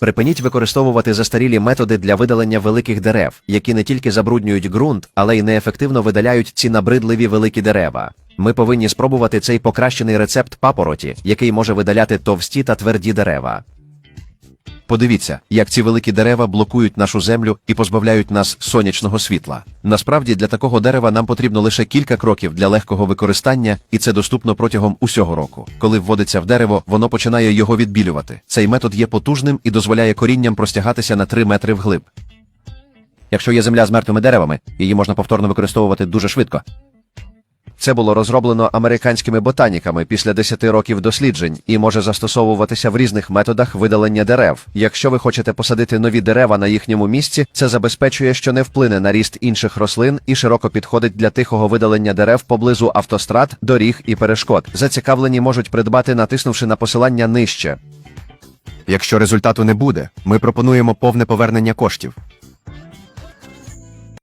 Припиніть використовувати застарілі методи для видалення великих дерев, які не тільки забруднюють ґрунт, але й неефективно видаляють ці набридливі великі дерева. Ми повинні спробувати цей покращений рецепт папороті, який може видаляти товсті та тверді дерева. Подивіться, як ці великі дерева блокують нашу землю і позбавляють нас сонячного світла. Насправді для такого дерева нам потрібно лише кілька кроків для легкого використання, і це доступно протягом усього року. Коли вводиться в дерево, воно починає його відбілювати. Цей метод є потужним і дозволяє корінням простягатися на 3 метри вглиб. Якщо є земля з мертвими деревами, її можна повторно використовувати дуже швидко. Це було розроблено американськими ботаніками після 10 років досліджень і може застосовуватися в різних методах видалення дерев. Якщо ви хочете посадити нові дерева на їхньому місці, це забезпечує, що не вплине на ріст інших рослин і широко підходить для тихого видалення дерев поблизу автострад, доріг і перешкод. Зацікавлені можуть придбати, натиснувши на посилання нижче. Якщо результату не буде, ми пропонуємо повне повернення коштів.